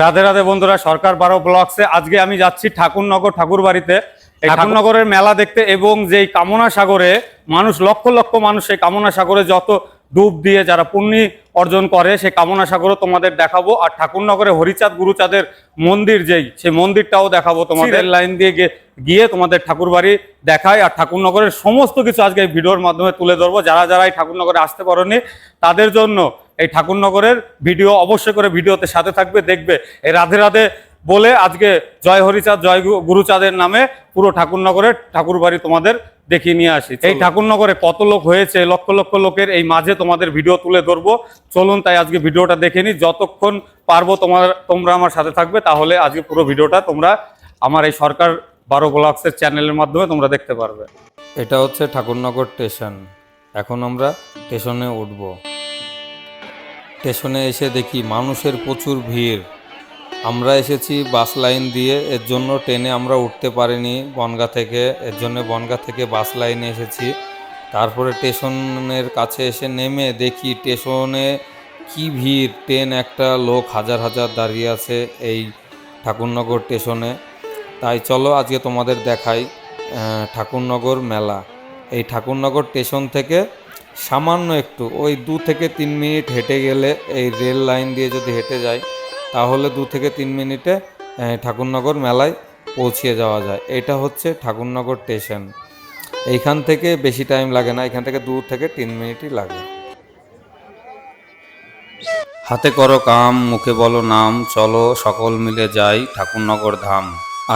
রাধে রাধে বন্ধুরা সরকার বারো ব্লকসে আজকে আমি যাচ্ছি ঠাকুরনগর ঠাকুর বাড়িতে এই ঠাকুরনগরের মেলা দেখতে এবং যেই কামনা সাগরে মানুষ লক্ষ লক্ষ মানুষ সেই কামনা সাগরে যত ডুব দিয়ে যারা পুণ্যি অর্জন করে সেই কামনা সাগরও তোমাদের দেখাবো। আর ঠাকুরনগরে হরিচাঁদ গুরুচাঁদের মন্দির যেই সেই মন্দিরটাও দেখাবো তোমাদের। লাইন দিয়ে গিয়ে গিয়ে তোমাদের ঠাকুর বাড়ি দেখায়। আর ঠাকুরনগরের সমস্ত কিছু আজকে ভিডিওর মাধ্যমে তুলে ধরবো। যারা যারা এই ঠাকুরনগরে আসতে পারোনি তাদের জন্য এই ঠাকুরনগরের ভিডিও অবশ্যই করে ভিডিওতে সাথে থাকবে, দেখবে। এই রাধে রাধে বলে আজকে জয় হরিচাঁদ, জয় গুরুচাঁদের নামে পুরো ঠাকুরনগরের ঠাকুর বাড়ি তোমাদের দেখিয়ে নিয়ে আসি। এই ঠাকুরনগরে কত লোক হয়েছে, লক্ষ লক্ষ লোকের এই মাঝে তোমাদের ভিডিও তুলে ধরবো। চলুন তাই আজকে ভিডিওটা দেখে নিই। যতক্ষণ পারব তোমার তোমরা আমার সাথে থাকবে, তাহলে আজকে পুরো ভিডিওটা তোমরা আমার এই সরকার বারো ব্লগসের চ্যানেলের মাধ্যমে তোমরা দেখতে পারবে। এটা হচ্ছে ঠাকুরনগর স্টেশন। এখন আমরা স্টেশনে উঠব। স্টেশনে এসে দেখি মানুষের প্রচুর ভিড়। আমরা এসেছি বাস লাইন দিয়ে, এর জন্য ট্রেনে আমরা উঠতে পারিনি বনগা থেকে। এর জন্য বনগা থেকে বাস লাইনে এসেছি। তারপরে স্টেশনের কাছে এসে নেমে দেখি স্টেশনে কি ভিড়। ট্রেন একটা লোক হাজার হাজার দাঁড়িয়ে আছে এই ঠাকুরনগর স্টেশনে। তাই চলো আজকে তোমাদের দেখাই ঠাকুরনগর মেলা। এই ঠাকুরনগর স্টেশন থেকে সামান্য একটু, ওই দু থেকে তিন মিনিট হেঁটে গেলে এই রেল লাইন দিয়ে যদি হেঁটে যাই, তাহলে দু থেকে তিন মিনিটে ঠাকুরনগর মেলায় পৌঁছিয়ে যাওয়া যায়। এটা হচ্ছে ঠাকুরনগর স্টেশন। এইখান থেকে বেশি টাইম লাগে না, এখান থেকে দু থেকে তিন মিনিটই লাগে। হাতে করো কাম, মুখে বলো নাম, চলো সকল মিলে যাই ঠাকুরনগর ধাম।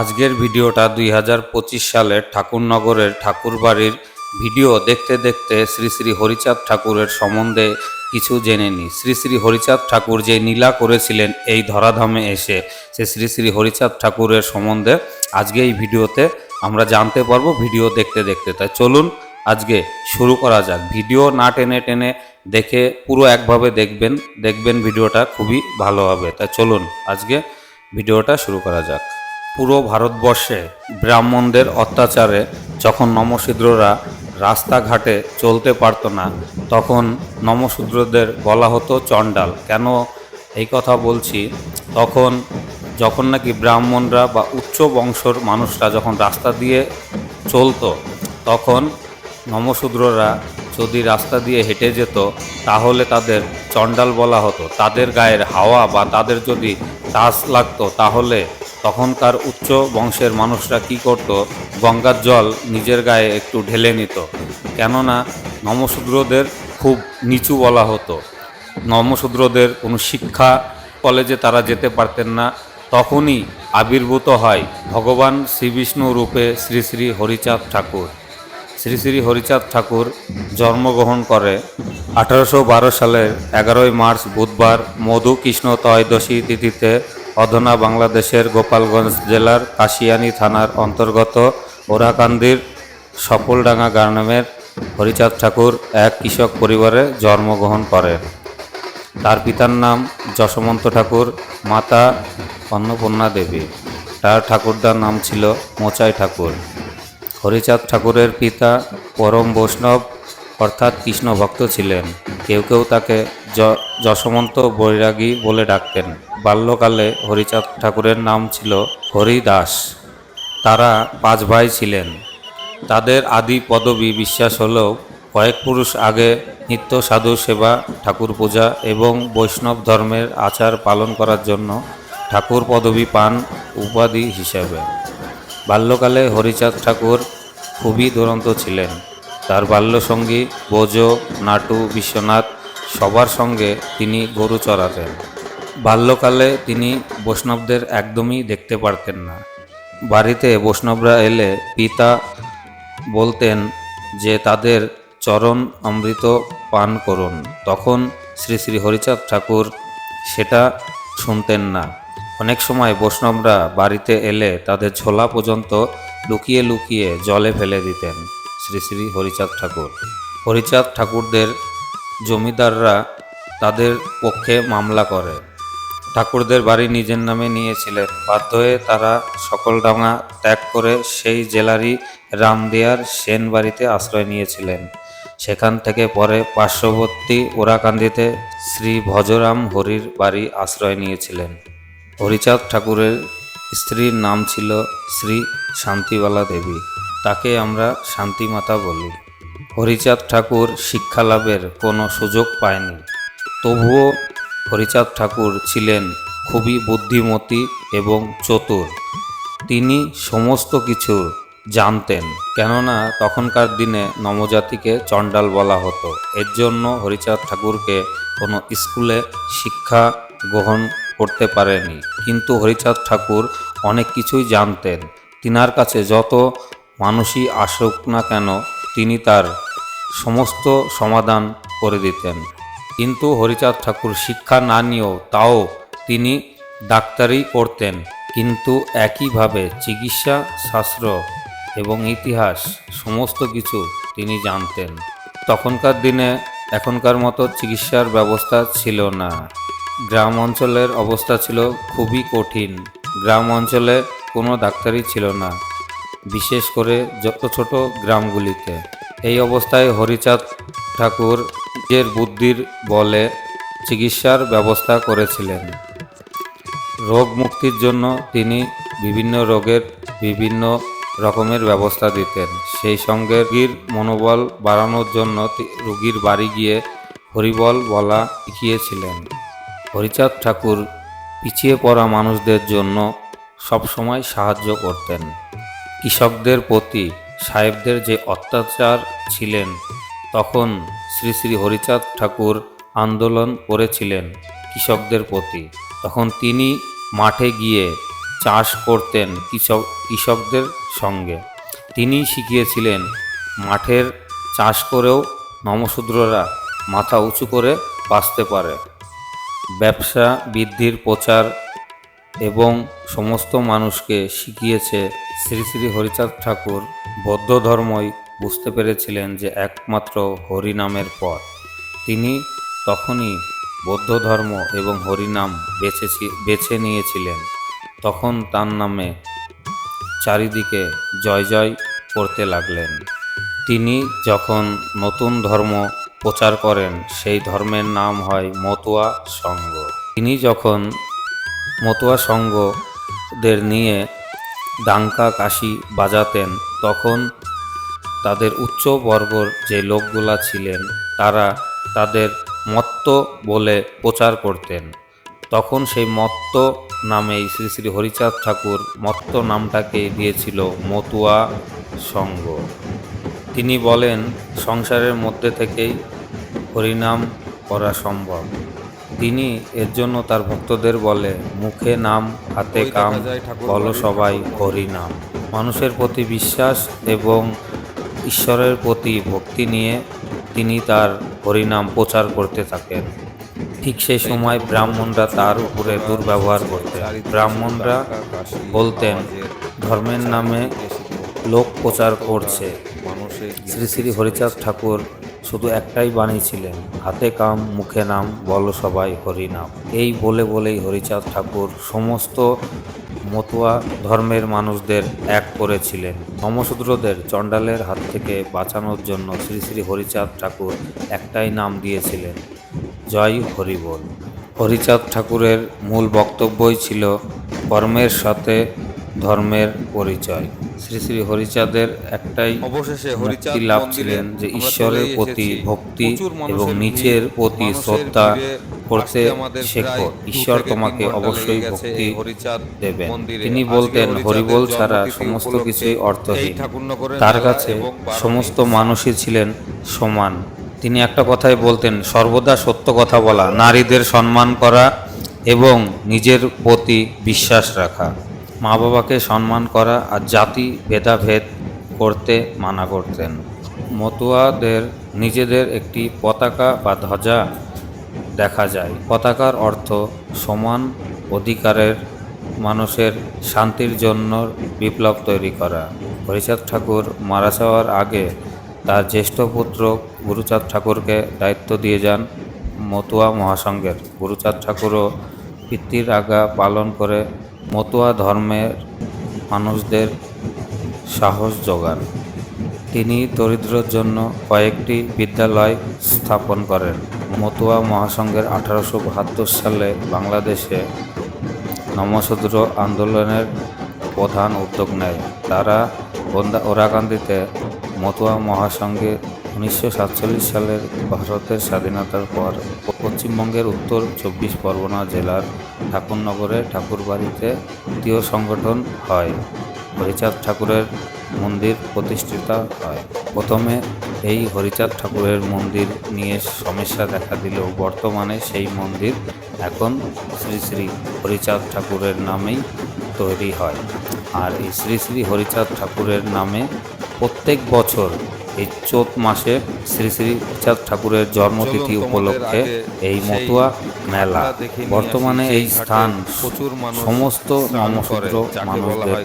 আজকের ভিডিওটা দুই হাজার পঁচিশ সালের ঠাকুরনগরের ঠাকুরবাড়ির ভিডিও দেখতে দেখতে শ্রী শ্রী হরিচাঁদ ঠাকুরের সম্বন্ধে কিছু জেনে নিই শ্রী শ্রী হরিচাঁদ ঠাকুর যে নীলা করেছিলেন এই ধরাধামে এসে, সে শ্রী শ্রী হরিচাঁদ ঠাকুরের সম্বন্ধে আজকে এই ভিডিওতে আমরা জানতে পারব, ভিডিও দেখতে দেখতে। তাই চলুন আজকে শুরু করা যাক। ভিডিও না টেনে টেনে দেখে পুরো একভাবে দেখবেন দেখবেন ভিডিওটা খুবই ভালো হবে। তাই চলুন আজকে ভিডিওটা শুরু করা যাক। পুরো ভারতবর্ষে ব্রাহ্মণদের অত্যাচারে যখন নমশূদ্ররা রাস্তাঘাটে চলতে পারতো না, তখন নমশূদ্রদের বলা হতো চণ্ডাল। কেন এই কথা বলছি? তখন যখন নাকি ব্রাহ্মণরা বা উচ্চ বংশর মানুষরা যখন রাস্তা দিয়ে চলতো, তখন নমশূদ্ররা যদি রাস্তা দিয়ে হেঁটে যেত, তাহলে তাদের চণ্ডাল বলা হতো। তাদের গায়ের হাওয়া বা তাদের যদি টাচ লাগতো, তাহলে তখনকার উচ্চ বংশের মানুষরা কি করত? গঙ্গার জল নিজের গায়ে একটু ঢেলে নিত। কেননা নমশূদ্রদের খুব নিচু বলা হতো। নমশূদ্রদের কোনো শিক্ষা কলেজে তারা যেতে পারতেন না। তখনই আবির্ভূত হয় ভগবান শ্রীবিষ্ণু রূপে শ্রী শ্রী হরিচাঁদ ঠাকুর। শ্রী শ্রী হরিচাঁদ ঠাকুর জন্মগ্রহণ করে আঠারোশো বারো সালের এগারোই মার্চ বুধবার মধু কৃষ্ণ ত্রয়োদশী তিথিতে অধনা বাংলাদেশের গোপালগঞ্জ জেলার কাশিয়ানী থানার অন্তর্গত ওরাকান্দির সফলডাঙ্গা গ্রামের হরিচাঁদ ঠাকুর এক কৃষক পরিবারে জন্মগ্রহণ করেন। তার পিতার নাম যশবন্ত ঠাকুর, মাতা অন্নপূর্ণা দেবী। তার ঠাকুরদার নাম ছিল মোচাই ঠাকুর। হরিচাঁদ ঠাকুরের পিতা পরম বৈষ্ণব অর্থাৎ কৃষ্ণ ভক্ত ছিলেন। কেউ কেউ তাকে য- যশবন্ত বৈরাগী বলে ডাকতেন। বাল্যকালে হরিচাঁদ ঠাকুরের নাম ছিল হরিদাস। তারা পাঁচ ভাই ছিলেন। তাদের আদি পদবী বিশ্বাস হলেও কয়েক পুরুষ আগে নিত্য সাধু সেবা, ঠাকুর পূজা এবং বৈষ্ণব ধর্মের আচার পালন করার জন্য ঠাকুর পদবী পান উপাধি হিসেবে। বাল্যকালে হরিচাঁদ ঠাকুর খুবই দুরন্ত ছিলেন। তার বাল্যসঙ্গী বোজ, নাটু, বিশ্বনাথ সবার সঙ্গে তিনি গরু চড়াতেন। বাল্যকালে তিনি বৈষ্ণবদের একদমই দেখতে পারতেন না। বাড়িতে বৈষ্ণবরা এলে পিতা বলতেন যে, তাদের চরণ অমৃত পান করুন। তখন শ্রী শ্রী হরিচাঁদ ঠাকুর সেটা শুনতেন না। অনেক সময় বৈষ্ণবরা বাড়িতে এলে তাদের ঝোলা পর্যন্ত লুকিয়ে লুকিয়ে জলে ফেলে দিতেন। শ্রী শ্রী হরিচাঁদ ঠাকুর। হরিচাঁদ ঠাকুরদের জমিদাররা তাদের পক্ষে মামলা করে। ঠাকুরদের বাড়ি নিজের নামে নিয়েছিলেন। বাধ্য হয়ে তারা সকলডাঙ্গা ত্যাগ করে সেই জেলারই রামদিয়ার সেন বাড়িতে আশ্রয় নিয়েছিলেন। সেখান থেকে পরে পার্শ্ববর্তী ওরাকান্দিতে শ্রী ভজরাম হরির বাড়ি আশ্রয় নিয়েছিলেন। হরিচাঁদ ঠাকুরের স্ত্রীর নাম ছিল শ্রী শান্তিবালা দেবী। তাকে আমরা শান্তিমাতা বলি। হরিচাঁদ ঠাকুর শিক্ষা লাভের কোনো সুযোগ পায়নি। তবুও হরিচাঁদ ঠাকুর ছিলেন খুবই বুদ্ধিমতী এবং চতুর। তিনি সমস্ত কিছু জানতেন, কেননা তখনকার দিনে নবজাতিকে চণ্ডাল বলা হতো। এর জন্য হরিচাঁদ ঠাকুরকে কোনো স্কুলে শিক্ষা গ্রহণ করতে পারেনি। কিন্তু হরিচাঁদ ঠাকুর অনেক কিছুই জানতেন। তিনার কাছে যত মানুষই আসুক না কেন, তিনি তার সমস্ত সমাধান করে দিতেন। কিন্তু হরিচাঁদ ঠাকুর শিক্ষা না নিয়েও তাও তিনি ডাক্তারি করতেন কিন্তু একইভাবে চিকিৎসা, শাস্ত্র এবং ইতিহাস সমস্ত কিছু তিনি জানতেন। তখনকার দিনে এখনকার মতো চিকিৎসার ব্যবস্থা ছিল না। গ্রাম অঞ্চলের অবস্থা ছিল খুবই কঠিন। গ্রাম অঞ্চলে কোনো ডাক্তারই ছিল না। বিশেষ করে যত ছোট গ্রামগুলিতে। এই অবস্থায় হরিচাঁদ ঠাকুর নিজের বুদ্ধির বলে চিকিৎসার ব্যবস্থা করেছিলেন। রোগ মুক্তির জন্য তিনি বিভিন্ন রোগের বিভিন্ন রকমের ব্যবস্থা দিতেন। সেই সঙ্গে রোগীর মনোবল বাড়ানোর জন্য রোগীর বাড়ি গিয়ে হরিবল বলা শিখিয়েছিলেন। হরিচাঁদ ঠাকুর পিছিয়ে পড়া মানুষদের জন্য সবসময় সাহায্য করতেন। কৃষকদের প্রতি সাহেবদের যে অত্যাচার ছিলেন, তখন শ্রী শ্রী হরিচাঁদ ঠাকুর আন্দোলন করেছিলেন কৃষকদের প্রতি। তখন তিনি মাঠে গিয়ে চাষ করতেন কৃষক, কৃষকদের সঙ্গে। তিনি শিখিয়েছিলেন, মাঠের চাষ করেও নমশূদ্ররা মাথা উঁচু করে বাঁচতে পারে। ব্যবসা বৃদ্ধির প্রচার এবং সমস্ত মানুষকে শিখিয়েছে শ্রী শ্রী হরিচাঁদ ঠাকুর বৌদ্ধ ধর্মই বুঝতে পেরেছিলেন যে একমাত্র হরিনামের পথ। তিনি তখনই বৌদ্ধ ধর্ম এবং হরিনাম বেছে বেছে নিয়েছিলেন। তখন তার নামে চারিদিকে জয় জয় করতে লাগলেন। তিনি যখন নতুন ধর্ম প্রচার করেন, সেই ধর্মের নাম হয় মতুয়া সংঘ তিনি যখন মতুয়া সংঘদের নিয়ে ডাঙ্কা কাশি বাজাতেন, তখন তাদের উচ্চ বর্গর যে লোকগুলা ছিলেন, তারা তাদের মত্ত বলে প্রচার করতেন। তখন সেই মত্ত নামেই শ্রী শ্রী হরিচাঁদ ঠাকুর মত্ত নামটাকে দিয়েছিল মতুয়া সংঘ তিনি বলেন, সংসারের মধ্যে থেকেই হরিনাম করা সম্ভব। তিনি এর জন্য তার ভক্তদের বলে মুখে নাম হাতে কাম বলো সবাই হরিনাম মানুষের প্রতি বিশ্বাস এবং ঈশ্বরের প্রতি ভক্তি নিয়ে তিনি তার হরিনাম প্রচার করতে থাকেন। ঠিক সেই সময় ব্রাহ্মণরা তার উপরে দুর্ব্যবহার করতেন। ব্রাহ্মণরা বলতেন ধর্মের নামে লোক প্রচার করছে। শ্রী শ্রী হরিচাঁদ ঠাকুর শুধু একটাই বাণী ছিলেন, হাতে কাম, মুখে নাম, বলো সবাই হরিনাম এই বলে বলেই হরিচাঁদ ঠাকুর সমস্ত মতুয়া ধর্মের মানুষদের এক করেছিলেন। নমশূদ্রদের চণ্ডালের হাত থেকে বাঁচানোর জন্য শ্রী শ্রী হরিচাঁদ ঠাকুর একটাই নাম দিয়েছিলেন, জয় হরিবোল হরিচাঁদ ঠাকুরের মূল বক্তব্যই ছিল, কর্মের সাথে ধর্মের পরিচয়। শ্রী শ্রী হরিচাঁদের একটাই অবশেষে মুক্তি হরিচাঁদ লাভ ছিলেন যে ঈশ্বরের প্রতি ভক্তি এবং নিচের প্রতি শ্রদ্ধা করতে শেখো ঈশ্বর তোমাকে অবশ্যই ভক্তি দেবেন। তিনি বলতেন হরিবোল ছাড়া সমস্ত কিছুই অর্থহীন। তার কাছে সমস্ত মানুষই ছিলেন সমান। তিনি একটা কথাই বলতেন সর্বদা সত্য কথা বলা নারীদের সম্মান করা এবং নিজের প্রতি বিশ্বাস রাখা। মা বাবাকে সম্মান করা আর জাতি ভেদাভেদ করতে মানা করতেন। মতুয়াদের, নিজেদের একটি পতাকা বা ধ্বজা দেখা যায়। পতাকার অর্থ সমান অধিকারের মানুষের শান্তির জন্য বিপ্লব তৈরি করা। হরিচাঁদ ঠাকুর মারা যাওয়ার আগে তার জ্যেষ্ঠ পুত্র গুরুচাঁদ ঠাকুরকে দায়িত্ব দিয়ে যান মতুয়া মহাসংঘের। গুরুচাঁদ ঠাকুরও পিতৃর আজ্ঞা পালন করে মতুয়া ধর্মের মানুষদের সাহস যোগান। তিনি দরিদ্রর জন্য কয়েকটি বিদ্যালয় স্থাপন করেন। মতুয়া মহাসংঘের আঠারোশো বাহাত্তর সালে বাংলাদেশে নমশূদ্র আন্দোলনের প্রধান উদ্যোগ নেয়। তারা বন্দা ওরাকান্দিতে মতুয়া মহাসংঘে উনিশশো সাতচল্লিশ সালের ভারতের স্বাধীনতার পর পশ্চিমবঙ্গের উত্তর চব্বিশ পরগনা জেলার ঠাকুরনগরে ঠাকুরবাড়িতে তৃতীয় সংগঠন হয়। হরিচাঁদ ঠাকুরের মন্দির প্রতিষ্ঠিত হয়। প্রথমে এই হরিচাঁদ ঠাকুরের মন্দির নিয়ে সমস্যা দেখা দিলেও বর্তমানে সেই মন্দির এখন শ্রী শ্রী হরিচাঁদ ঠাকুরের নামেই তৈরি হয়। আর এই শ্রী শ্রী হরিচাঁদ ঠাকুরের নামে প্রত্যেক বছর এই চোত মাসে শ্রী শ্রী হরিচাঁদ ঠাকুরের জন্মতিথি উপলক্ষে এই মতুয়া মেলা। বর্তমানে এই স্থান প্রচুর সমস্ত বলা মানুষদের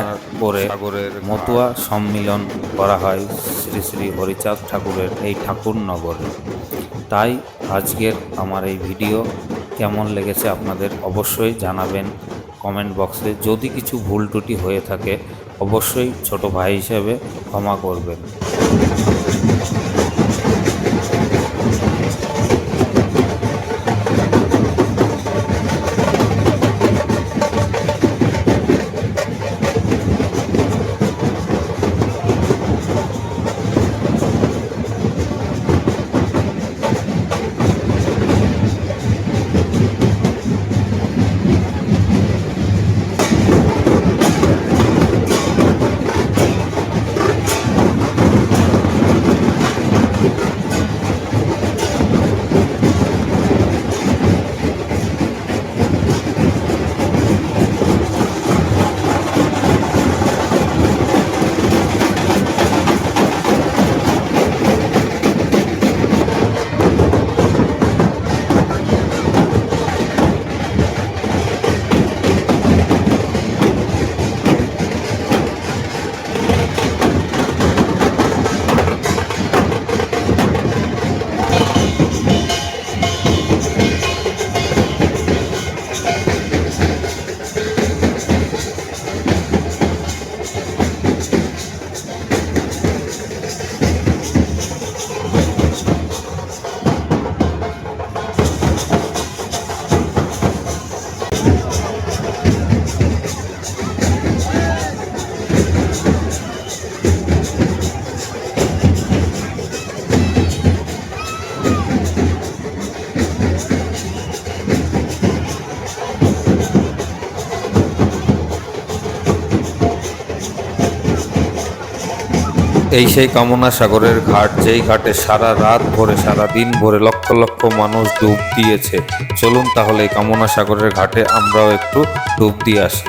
এক করে মতুয়া সম্মিলন করা হয় শ্রী শ্রী হরিচাঁদ ঠাকুরের এই ঠাকুর নগরে। তাই আজকের আমার এই ভিডিও কেমন লেগেছে আপনাদের অবশ্যই জানাবেন কমেন্ট বক্সে। যদি কিছু ভুল ত্রুটি হয়ে থাকে অবশ্যই ছোট ভাই হিসেবে ক্ষমা করবেন। এই সেই কামনা সাগরের ঘাট, যেই ঘাটে সারা রাত ভরে, সারা দিন ভরে লক্ষ লক্ষ মানুষ ডুব দিয়েছে। চলুন তাহলে এই কামনা সাগরের ঘাটে আমরাও একটু ডুব দিয়ে আসি।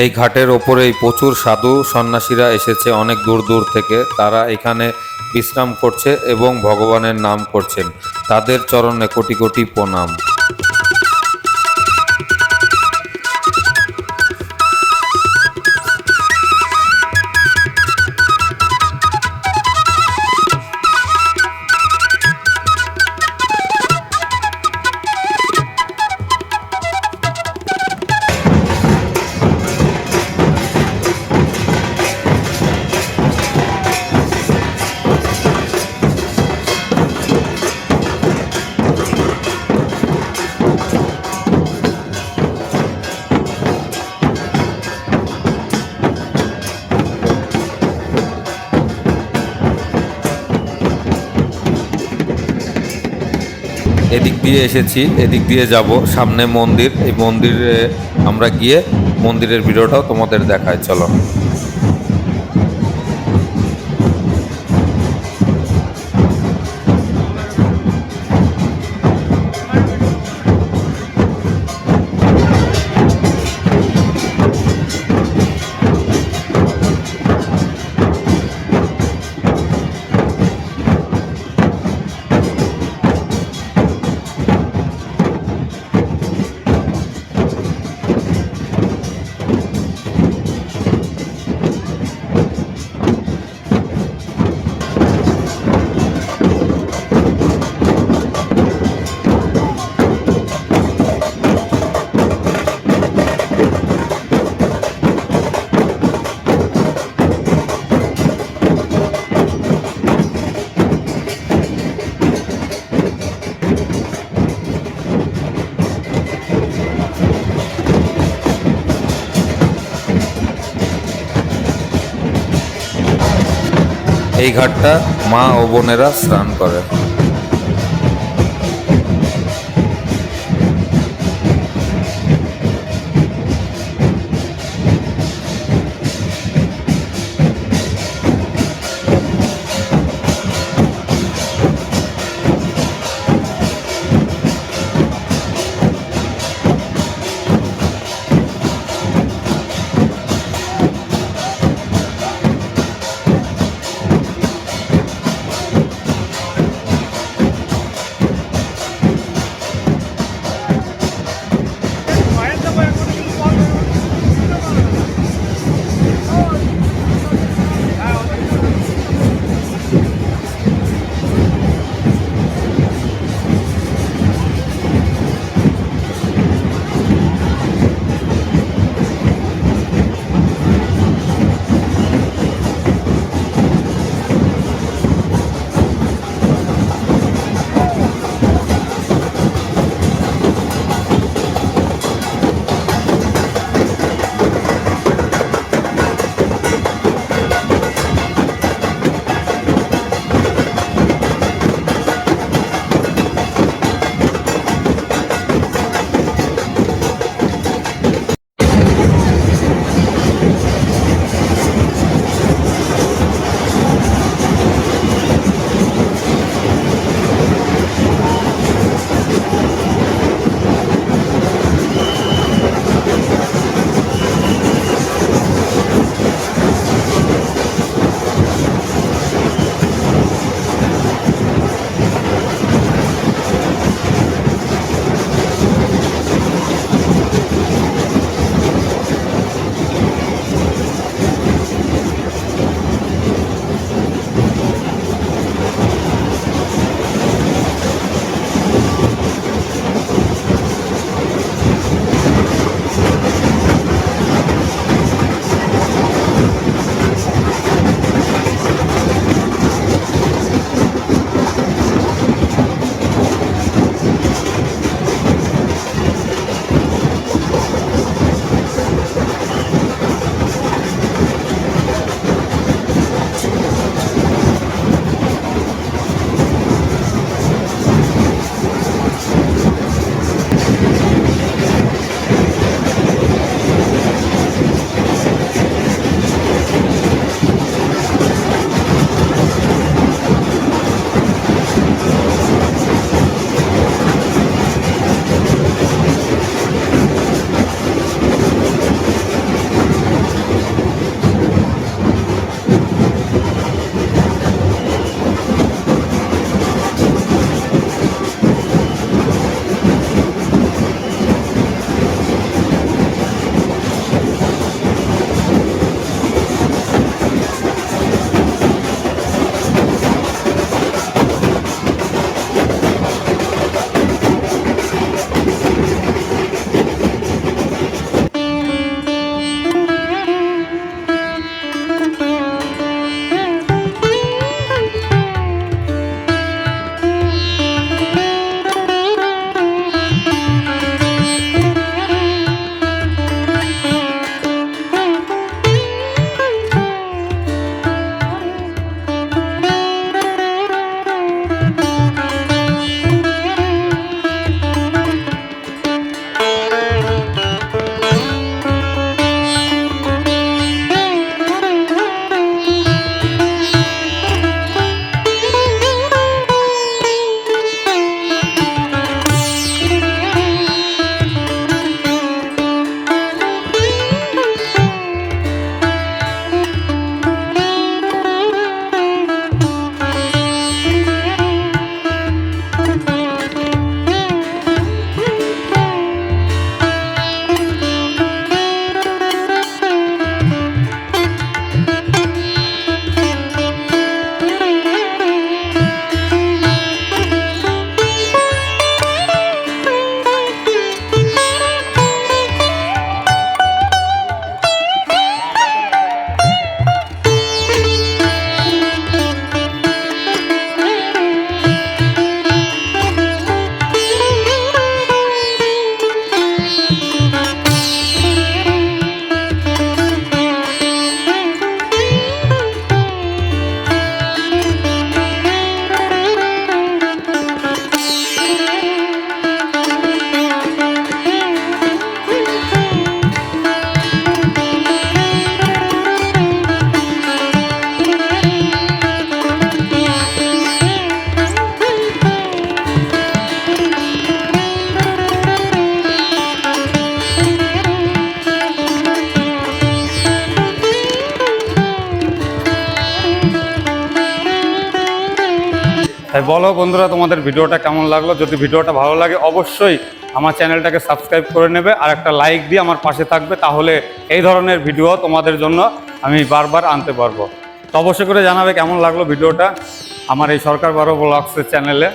এই ঘাটের ওপরেই প্রচুর সাধু সন্ন্যাসীরা এসেছে, অনেক দূর দূর থেকে। তারা এখানে বিশ্রাম করছে এবং ভগবানের নাম করছেন। তাদের চরণে কোটি কোটি প্রণাম। এদিক দিয়ে এসেছি, এদিক দিয়ে যাব। সামনে মন্দির, এই মন্দিরে আমরা গিয়ে মন্দিরের ভিডিওটাও তোমাদের দেখায়, চলো। এই ঘাটটা মা ও বোনেরা স্নান করে। বলো বন্ধুরা, তোমাদের ভিডিওটা কেমন লাগল? যদি ভিডিওটা ভালো লাগে, অবশ্যই আমার চ্যানেলটাকে সাবস্ক্রাইব করে নেবে আর একটা লাইক দিয়ে আমার পাশে থাকবে। তাহলে এই ধরনের ভিডিও তোমাদের জন্য আমি বারবার আনতে পারব। তো অবশ্যই করে জানাবে কেমন লাগল ভিডিওটা আমার এই সরকার বারো ব্লগসের চ্যানেলে।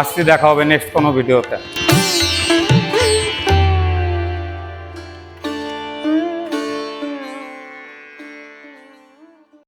আসছি, দেখা হবে নেক্সট কোনো ভিডিওতে।